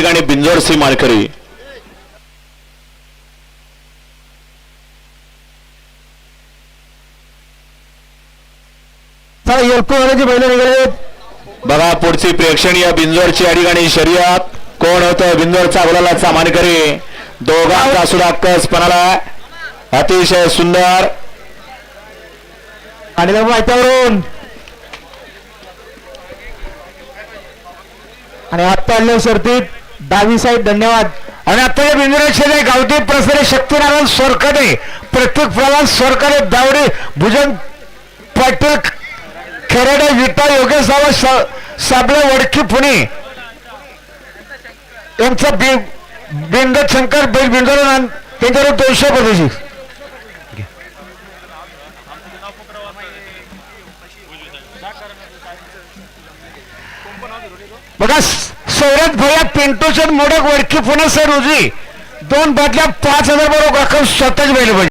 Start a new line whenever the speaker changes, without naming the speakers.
ठिकाणी
चला एलपी वाल्याची बैल निघाले
बघा पुढची प्रेक्षणीय बिंजोडची या ठिकाणी शर्यत. कोण होतं? बिंजोडचा गुलालाचा मानकरी दोघांचा सुद्धा कस पणाला. अतिशय सुंदर.
आणि माहित्यावरून आणि आत्ता शर्तीत. डावी साहेब धन्यवाद.
आणि आता या बिंदुराचे गावठी प्रसरे शक्तीनारायण सोरकडे प्रत्येक प्रवास सोरकडे दावडे भुजन पाटील खेरडे विटा योगेश सावंत सा- साबळे वडकी पुणे. यांचा बि बिंद शंकर बैल बिंदुरा त्यांच्यावर दोनशे पदेशी बघा सौरभ भैया पिंटूचे मोडक वडकी पुन्हा सर रोजी दोन बाटल्या पाच हजार बरोबर रक्कम स्वतःच बैल पाहिजे